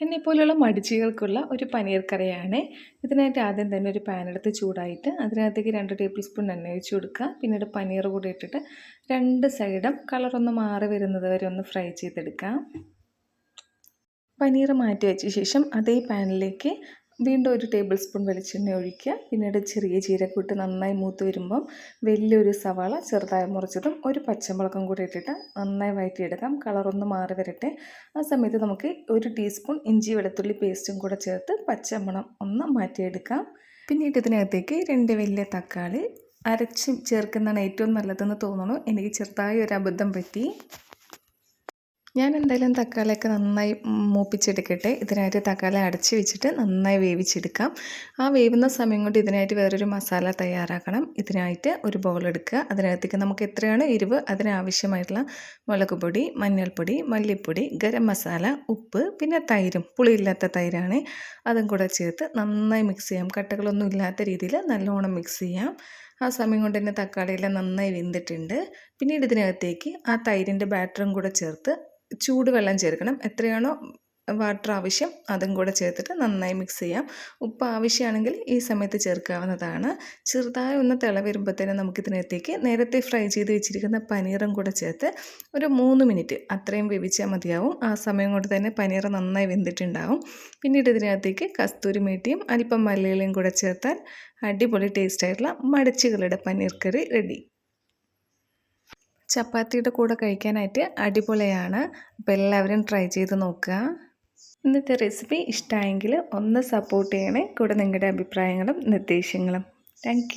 എന്നെപ്പോലുള്ള മടിച്ചികൾക്കുള്ള ഒരു പനീർ കറിയാണ്. ഇതിനായിട്ട് ആദ്യം തന്നെ ഒരു പാനെടുത്ത് ചൂടായിട്ട് അതിനകത്തേക്ക് രണ്ട് ടേബിൾ സ്പൂൺ എണ്ണ ഒഴിച്ച് കൊടുക്കുക. പിന്നീട് പനീർ കൂടി ഇട്ടിട്ട് രണ്ട് സൈഡും കളറൊന്ന് മാറി വരുന്നത് വരെ ഒന്ന് ഫ്രൈ ചെയ്തെടുക്കാം. പനീർ മാറ്റി വെച്ച ശേഷം അതേ പാനിലേക്ക് വീണ്ടും ഒരു ടേബിൾ സ്പൂൺ വെളിച്ചെണ്ണ ഒഴിക്കുക. പിന്നീട് ചെറിയ ജീരക്കൂട്ട് നന്നായി മൂത്ത് വരുമ്പം വലിയൊരു സവാള ചെറുതായി മുറിച്ചതും ഒരു പച്ചമുളകും കൂടി ഇട്ടിട്ട് നന്നായി വഴറ്റിയെടുക്കാം കളറൊന്ന് മാറി വരട്ടെ. ആ സമയത്ത് നമുക്ക് ഒരു ടീസ്പൂൺ ഇഞ്ചി വെളുത്തുള്ളി പേസ്റ്റും കൂടെ ചേർത്ത് പച്ചമണം ഒന്ന് മാറ്റിയെടുക്കാം. പിന്നീട് ഇതിനകത്തേക്ക് രണ്ട് വലിയ തക്കാളി. അരച്ച് ചേർക്കുന്നതാണ് ഏറ്റവും നല്ലതെന്ന് തോന്നുന്നു. എനിക്ക് ചെറുതായി ഒരു അബദ്ധം പറ്റി. ഞാൻ എന്തായാലും തക്കാളിയൊക്കെ നന്നായി മൂപ്പിച്ചെടുക്കട്ടെ. ഇതിനായിട്ട് തക്കാളി അടച്ച് വെച്ചിട്ട് നന്നായി വേവിച്ചെടുക്കാം. ആ വേവുന്ന സമയം കൊണ്ട് ഇതിനായിട്ട് വേറൊരു മസാല തയ്യാറാക്കണം. ഇതിനായിട്ട് ഒരു ബൗൾ എടുക്കുക. അതിനകത്തേക്ക് നമുക്ക് എത്രയാണ് എരിവ്? അതിനാവശ്യമായിട്ടുള്ള മുളക് പൊടി മഞ്ഞൾപ്പൊടി മല്ലിപ്പൊടി ഗരം മസാല ഉപ്പ് പിന്നെ തൈരും. പുളിയില്ലാത്ത തൈരാണ്. അതും കൂടെ ചേർത്ത് നന്നായി മിക്സ് ചെയ്യാം. കട്ടകളൊന്നും ഇല്ലാത്ത രീതിയിൽ നല്ലോണം മിക്സ് ചെയ്യാം. ആ സമയം കൊണ്ട് തന്നെ തക്കാളിയെല്ലാം നന്നായി വെന്തിട്ടുണ്ട്. പിന്നീട് ഇതിനകത്തേക്ക് ആ തൈരിന്റെ ബാറ്ററും കൂടെ ചേർത്ത് ചൂടുവെള്ളം ചേർക്കണം. എത്രയാണോ വാട്ടർ ആവശ്യം അതും കൂടെ ചേർത്തിട്ട് നന്നായി മിക്സ് ചെയ്യാം. ഉപ്പ് ആവശ്യമാണെങ്കിൽ ഈ സമയത്ത് ചേർക്കാവുന്നതാണ്. ചെറുതായി ഒന്ന് തിള വരുമ്പോഴത്തേനും നമുക്കിതിനകത്തേക്ക് നേരത്തെ ഫ്രൈ ചെയ്ത് വെച്ചിരിക്കുന്ന പനീറും കൂടെ ചേർത്ത് ഒരു മൂന്ന് മിനിറ്റ് അത്രയും വേവിച്ചാൽ മതിയാവും. ആ സമയം കൊണ്ട് തന്നെ പനീർ നന്നായി വെന്തിട്ടുണ്ടാവും. പിന്നീട് ഇതിനകത്തേക്ക് കസ്തൂരി മേട്ടിയും അല്പം മല്ലിയിലയും കൂടെ ചേർത്താൽ അടിപൊളി ടേസ്റ്റായിട്ടുള്ള മടച്ചുകളുടെ പനീർ കറി റെഡി ചപ്പാത്തിയുടെ കൂടെ കഴിക്കാനായിട്ട് അടിപൊളിയാണ്. അപ്പോൾ എല്ലാവരും ട്രൈ ചെയ്ത് നോക്കുക. ഇന്നത്തെ റെസിപ്പി ഇഷ്ടമായെങ്കിൽ ഒന്ന് സപ്പോർട്ട് ചെയ്യണേ. കൂടെ നിങ്ങളുടെ അഭിപ്രായങ്ങളും നിർദ്ദേശങ്ങളും. താങ്ക്